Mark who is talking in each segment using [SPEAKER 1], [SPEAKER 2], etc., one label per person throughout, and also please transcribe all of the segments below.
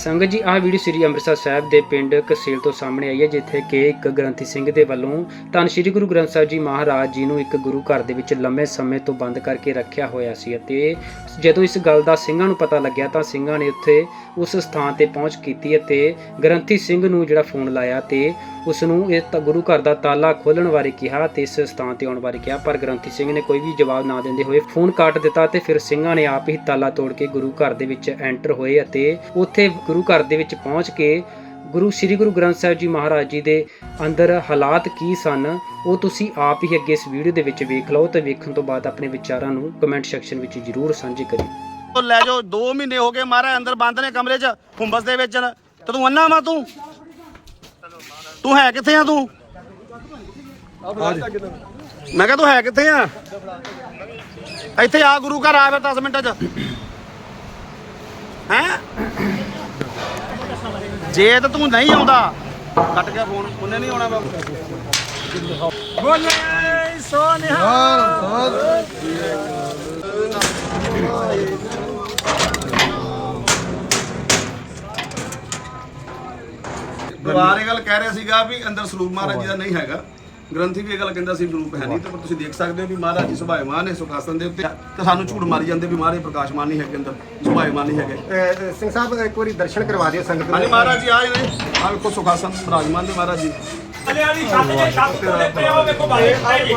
[SPEAKER 1] ਸੰਗਤ ਜੀ, ਆਹ ਵੀਡੀਓ ਸ੍ਰੀ ਅੰਮ੍ਰਿਤਸਰ ਸਾਹਿਬ ਦੇ ਪਿੰਡ ਕਸੇਲ ਤੋਂ ਸਾਹਮਣੇ ਆਈ ਹੈ, ਜਿੱਥੇ ਕਿ ਇੱਕ ਗ੍ਰੰਥੀ ਸਿੰਘ ਦੇ ਵੱਲੋਂ ਧੰਨ ਸ੍ਰੀ ਗੁਰੂ ਗ੍ਰੰਥ ਸਾਹਿਬ ਜੀ ਮਹਾਰਾਜ ਜੀ ਨੂੰ ਇੱਕ ਗੁਰੂ ਘਰ ਦੇ ਵਿੱਚ ਲੰਮੇ ਸਮੇਂ ਤੋਂ ਬੰਦ ਕਰਕੇ ਰੱਖਿਆ ਹੋਇਆ ਸੀ ਅਤੇ ਜਦੋਂ ਇਸ ਗੱਲ ਦਾ ਸਿੰਘਾਂ ਨੂੰ ਪਤਾ ਲੱਗਿਆ ਤਾਂ ਸਿੰਘਾਂ ਨੇ ਉੱਥੇ ਉਸ ਸਥਾਨ ਤੇ ਪਹੁੰਚ ਕੀਤੀ ਅਤੇ ਗ੍ਰੰਥੀ ਸਿੰਘ ਨੂੰ ਜਿਹੜਾ ਫੋਨ ਲਾਇਆ ਤੇ ਉਸ ਨੂੰ ਇਸ ਗੁਰੂ ਘਰ ਦਾ ਤਾਲਾ ਖੋਲਣ ਬਾਰੇ ਕਿਹਾ ਤੇ ਇਸ ਸਥਾਨ ਤੇ ਆਉਣ ਬਾਰੇ ਕਿਹਾ, ਪਰ ਗ੍ਰੰਥੀ ਸਿੰਘ ਨੇ ਕੋਈ ਵੀ ਜਵਾਬ ਨਾ ਦਿੰਦੇ ਹੋਏ ਫੋਨ ਕੱਟ ਦਿੱਤਾ ਤੇ ਫਿਰ ਸਿੰਘਾਂ ਨੇ ਆਪ ਹੀ ਤਾਲਾ ਤੋੜ ਕੇ ਗੁਰੂ ਘਰ ਦੇ ਵਿੱਚ ਐਂਟਰ ਹੋਏ ਅਤੇ ਉੱਥੇ ਗੁਰੂ ਘਰ ਦੇ ਵਿੱਚ ਪਹੁੰਚ ਕੇ ਗੁਰੂ, ਸ੍ਰੀ ਗੁਰੂ ਗ੍ਰੰਥ ਸਾਹਿਬ ਜੀ ਮਹਾਰਾਜ ਜੀ ਦੇ ਅੰਦਰ ਹਾਲਾਤ ਕੀ ਸਨ, ਉਹ ਤੁਸੀਂ ਆਪ ਹੀ ਅੱਗੇ ਇਸ ਵੀਡੀਓ ਦੇ ਵਿੱਚ ਵੇਖ ਲਓ ਤੇ ਵੇਖਣ ਤੋਂ ਬਾਅਦ ਆਪਣੇ ਵਿਚਾਰਾਂ ਨੂੰ ਕਮੈਂਟ ਸੈਕਸ਼ਨ ਵਿੱਚ ਜਰੂਰ ਸਾਂਝੇ ਕਰਿਓ।
[SPEAKER 2] ਉਹ ਲੈ ਜਾਓ 2 ਮਹੀਨੇ ਹੋ ਗਏ ਮਾਰਾ ਅੰਦਰ ਬੰਦ ਨੇ ਕਮਰੇ 'ਚ ਹੁੰਬਸ ਦੇ ਵਿੱਚ ਤੇ ਤੂੰ ਅੰਨਾ ਵਾ ਤੂੰ? ਤੂੰ ਹੈ ਕਿੱਥੇ ਆ ਤੂੰ? ਮੈਂ ਕਿਹਾ ਤੂੰ ਹੈ ਕਿੱਥੇ ਆ? ਇੱਥੇ ਆ ਗੁਰੂ ਘਰ ਆ ਫਿਰ 10 ਮਿੰਟਾਂ 'ਚ। ਹੈ? ਜੇ ਤਾਂ ਤੂੰ ਨਹੀਂ ਆਉਂਦਾ ਕੱਟ ਗਿਆ ਫੋਨ ਉਹਨੇ ਨਹੀਂ ਆਉਣਾ ਬਾਬੂ। ਬੋਲੇ ਸੋਨਿਹਾ ਇਹ ਗੱਲ ਕਹਿ ਰਿਹਾ ਸੀਗਾ ਵੀ ਅੰਦਰ ਸਰੂਪ ਮਹਾਰਾਜ ਜੀ ਦਾ ਨਹੀਂ ਹੈਗਾ। ਗ੍ਰੰਥੀ ਵੀ ਇਹ ਗੱਲ ਕਹਿੰਦਾ ਸੀ ਸਰੂਪ ਹੈ ਨਹੀਂ ਤੇ ਪਰ ਤੁਸੀਂ ਦੇਖ ਸਕਦੇ ਹੋ ਵੀ ਮਹਾਰਾਜ ਜੀ ਸੁਭਾਇਮਾਨ ਨੇ ਸੁਖਾਸਨ ਦੇ ਉੱਤੇ। ਤੇ ਸਾਨੂੰ ਝੂਠ ਮਾਰੀ ਜਾਂਦੇ ਵੀ ਮਹਾਰਾਜ ਪ੍ਰਕਾਸ਼ਮਾਨ ਨਹੀਂ ਹੈਗੇ ਅੰਦਰ ਸੁਭਾਇਮਾਨ ਨਹੀਂ ਹੈਗੇ।
[SPEAKER 3] ਅਹ ਸਿੰਘ ਸਾਹਿਬ ਇੱਕ ਵਾਰੀ ਦਰਸ਼ਨ ਕਰਵਾ ਦਿਓ ਸੰਗਤ
[SPEAKER 2] ਹਾਂਜੀ ਮਹਾਰਾਜ ਜੀ ਆਏ ਨੇ। ਆ ਵੇਖੋ ਸੁਖਾਸਨ ਵਿਰਾਜਮਾਨ ਨੇ ਮਹਾਰਾਜ ਜੀ।
[SPEAKER 4] ਅਲੇ ਵਾਲੀ ਛੱਤ ਦੇ ਛੱਤ ਟੁੱਟੇ ਪਏ ਉਹ ਵੇਖੋ ਬਾਲੇ ਟੁੱਟੇ ਜੀ।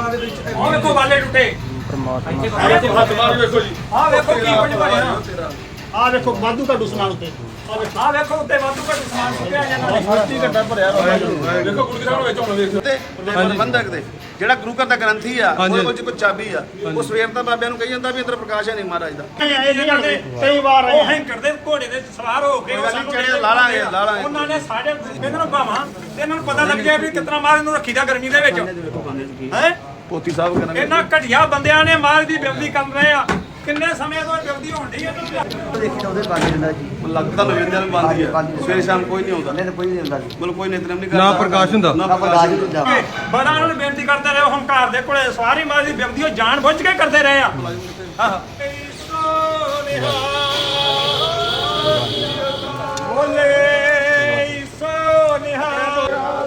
[SPEAKER 4] ਉਹ ਵੇਖੋ ਬਾਲੇ ਟੁੱਟੇ। ਪਰਮਾਤਮਾ ਹੱਥ ਮਾਰ ਵੇਖੋ ਜੀ। ਆਹ ਵੇਖੋ ਕੀ ਕੁਝ ਬਣਿਆ।
[SPEAKER 2] ਆ ਵੇਖੋ ਵਾਧੂ ਤੁਹਾਡੂ ਸਮਾਨ ਉੱਤੇ।
[SPEAKER 4] ਆਹ ਵੇਖੋ। ਉੱਤੇ ਵਾਧੂ ਘੱਟ ਸਮਾਨ ਸੁੱਟਿਆ ਜਾਂਦਾ ਨੇ
[SPEAKER 2] ਛਾਤੀ ਘੱਟਾ ਭਰਿਆ ਵੇਖੋ ਗੁਰੂ ਸਾਹਿਬ ਵਿੱਚ ਹੁਣ ਵੇਖੋ। ਤੇ ਪ੍ਰਬੰਧਕ ਦੇ ਜਿਹੜਾ ਗੁਰੂ ਘਰ ਦਾ ਗ੍ਰੰਥੀ ਆ ਉਹਦੇ ਕੋਲ ਕੋਈ ਚਾਬੀ ਆ। ਉਹ ਸਵੇਰ ਦਾ ਬਾਬਿਆਂ ਨੂੰ ਕਹੀ ਜਾਂਦਾ ਵੀ ਅੰਦਰ ਪ੍ਰਕਾਸ਼ ਹੈ ਨਹੀਂ ਮਹਾਰਾਜ ਦਾ।
[SPEAKER 4] ਇਹ ਨਹੀਂ ਜਾਂਦੇ ਕਈ ਵਾਰ ਉਹ ਹੈਂਕਰ ਦੇ ਘੋੜੇ ਦੇ ਸਵਾਰ ਹੋ ਕੇ ਉਹ ਸਾਨੂੰ
[SPEAKER 2] ਚੜੇ ਲਾ ਲਾਂਗੇ, ਲਾ ਲਾਂਗੇ।
[SPEAKER 4] ਉਹਨਾਂ ਨੇ ਸਾਡੇ ਇਹਨਾਂ ਨੂੰ ਭਾਵਾਂ ਤੇ ਇਹਨਾਂ ਨੂੰ ਪਤਾ ਲੱਗ ਗਿਆ ਵੀ ਕਿਤਨਾ ਮਾਰ ਨੂੰ ਰੱਖੀਦਾ ਗਰਮੀ ਦੇ ਵਿੱਚ। ਹੈ?
[SPEAKER 2] ਪੋਤੀ ਸਾਹਿਬ ਕਹਿੰਦੇ
[SPEAKER 4] ਇਹਨਾਂ ਘਟੀਆ ਬੰਦਿਆਂ ਨੇ ਮਾਰ ਦੀ ਬਿਵਦੀ ਕਰ ਰਹੇ ਆ। ਕਿੰਨੇ ਸਮੇਂ ਤੋਂ ਇਹ ਬਿਵਦੀ ਹੋਣ ਡਈ ਇਹਨਾਂ ਨੂੰ
[SPEAKER 2] ਲੱਗਦਾ ਨਵੇਂਦਿਆਂ ਨੂੰ ਬੰਦੀ ਆ। ਸਵੇਰੇ ਸ਼ਾਮ ਕੋਈ ਨਹੀਂ ਆਉਂਦਾ।
[SPEAKER 3] ਨਹੀਂ ਤਾਂ ਕੋਈ ਨਹੀਂ ਹੁੰਦਾ ਜੀ।
[SPEAKER 2] ਮਤਲਬ ਕੋਈ ਨਿਤਨੇਮ ਨਹੀਂ ਕਰਦਾ।
[SPEAKER 5] ਨਾ ਪ੍ਰਕਾਸ਼ ਹੁੰਦਾ।
[SPEAKER 2] ਨਾ
[SPEAKER 3] ਨਾ
[SPEAKER 2] ਪ੍ਰਕਾਸ਼
[SPEAKER 3] ਪ੍ਰਕਾਸ਼ ਹੁੰਦਾ।
[SPEAKER 4] ਬੜਾ ਉਹਨਾਂ ਨੂੰ ਬੇਨਤੀ ਕਰਦੇ ਰਹੇ ਹੰਕਾਰ ਦੇ ਕੋਲੇ ਸਵਾਰੀ ਮਾਰ ਦੀ ਬਿਵਦੀ ਉਹ ਜਾਣ ਬੁੱਝ ਕੇ ਕਰਦੇ ਰਹੇ ਆ। ਆਹ ਬੋਲੇ ਸੋਨਿਹਾ।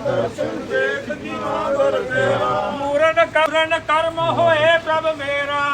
[SPEAKER 4] ਦਰਸ਼ਨ ਦੇਖ ਜੀਵਾਂ ਵਰ ਤੇਰਾ ਮੂਰਨ ਕਰਨ ਕਰਮ ਹੋਏ ਪ੍ਰਭ ਮੇਰਾ।